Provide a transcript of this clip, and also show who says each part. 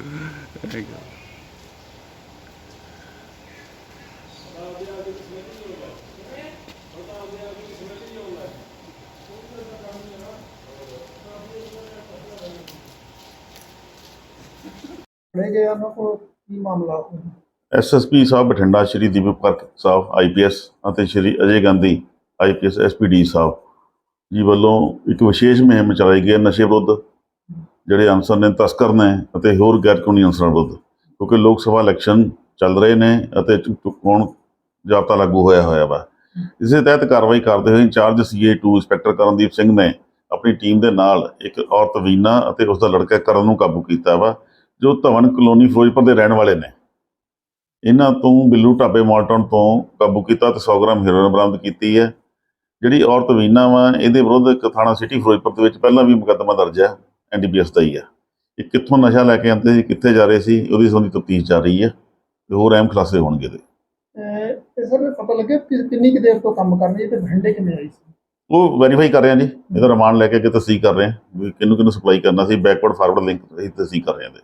Speaker 1: ਫੜੇ ਗਏ ਉਹਨਾਂ ਕੋਲ ਕੀ ਮਾਮਲਾ
Speaker 2: ਐਸਐਸਪੀ ਸਾਹਿਬ ਬਠਿੰਡਾ, ਸ਼੍ਰੀ ਦੀਪਕ ਕਰਕ ਸਾਹਿਬ ਆਈਪੀਐਸ ਅਤੇ ਸ਼੍ਰੀ ਅਜੇ ਗਾਂਧੀ ਆਈਪੀਐਸ ਐਸਪੀਡੀ ਸਾਹਿਬ ਜੀ ਵੱਲੋਂ ਇੱਕ ਵਿਸ਼ੇਸ਼ ਮੁਹਿੰਮ ਚਲਾਈ ਗਈ ਹੈ ਨਸ਼ੇ ਵਿਰੁੱਧ। ਜਿਹੜੇ ਅਨਸਰ ਨੇ ਤਸਕਰ ਨੇ ਅਤੇ ਹੋਰ ਗੈਰ ਕਾਨੂੰਨੀ ਅਨਸਰਾਂ ਵਿਰੁੱਧ। ਕਿਉਂਕਿ ਲੋਕ ਸਭਾ ਇਲੈਕਸ਼ਨ ਚੱਲ ਰਹੇ ਨੇ ਅਤੇ ਚੁਕਾਉਣ ਜਾਬਤਾ ਲਾਗੂ ਹੋਇਆ ਹੋਇਆ ਵਾ। ਇਸੇ ਤਹਿਤ ਕਾਰਵਾਈ ਕਰਦੇ ਹੋਏ ਇੰਚਾਰਜ ਸੀਏ2 ਇੰਸਪੈਕਟਰ ਕਰਨਦੀਪ ਸਿੰਘ ਨੇ ਆਪਣੀ ਟੀਮ ਦੇ ਨਾਲ ਇੱਕ ਔਰਤ ਵੀਨਾ ਅਤੇ ਉਸ ਦਾ ਲੜਕਾ ਕਰਨ ਨੂੰ ਕਾਬੂ ਕੀਤਾ ਵਾ, ਜੋ ਧਵਨ ਕਲੋਨੀ ਫਿਰੋਜ਼ਪੁਰ ਦੇ ਰਹਿਣ ਵਾਲੇ ਨੇ। ਇਹਨਾਂ ਤੋਂ ਬਿੱਲੂ ਢਾਬੇ ਮਾਲਟਨ ਤੋਂ ਕਾਬੂ ਕੀਤਾ ਤੇ 100 ਗ੍ਰਾਮ ਹੈਰੋਇਨ ਬਰਾਮਦ ਕੀਤੀ ਹੈ। ਜਿਹੜੀ ਔਰਤ ਵੀਨਾ ਵਾ, ਇਹਦੇ ਵਿਰੁੱਧ ਇੱਕ ਥਾਣਾ ਸਿਟੀ ਫਿਰੋਜ਼ਪੁਰ ਦੇ ਵਿੱਚ ਪਹਿਲਾਂ ਵੀ ਮੁਕੱਦਮਾ ਦਰਜ ਹੈ। ਐਨਡੀਪੀਐਸ ਦਾ ਹੀ ਹੈ ਇਹ ਕਿੱਥੋਂ ਨਸ਼ਾ ਲੈ ਕੇ ਆਉਂਦੇ ਸੀ ਕਿੱਥੇ ਜਾ ਰਹੇ ਸੀ ਉਹਦੀ ਸੰਬੰਧੀ ਤਫਤੀਸ਼ ਚੱਲ ਰਹੀ ਹੈ ਤੇ ਹੋਰ ਅਹਿਮ ਖੁਲਾਸੇ ਹੋਣਗੇ
Speaker 1: ਤੇ ਸਰ ਪਤਾ ਲੱਗਿਆ ਕਿ ਕਿੰਨੀ ਕੁ ਦੇਰ ਤੋਂ ਕੰਮ ਕਰ ਰਹੀ ਹੈ ਤੇ ਭਿੰਡੇ ਕਿਵੇਂ ਆਈ ਸੀ?
Speaker 2: ਉਹ ਵੈਰੀਫਾਈ ਕਰ ਰਹੇ ਹਾਂ ਜੀ। ਇਹਦਾ ਰਿਮਾਂਡ ਲੈ ਕੇ ਅੱਗੇ ਤਸਦੀਕ ਕਰ ਰਹੇ ਹਾਂ ਵੀ ਕਿਹਨੂੰ ਕਿਹਨੂੰ ਸਪਲਾਈ ਕਰਨਾ ਸੀ ਬੈਕਵਰਡ ਫਾਰਵਰਡ ਲਿੰਕ ਅਸੀਂ ਤਸਦੀਕ ਕਰ ਰਹੇ ਹਾਂ ਇਹਦੇ।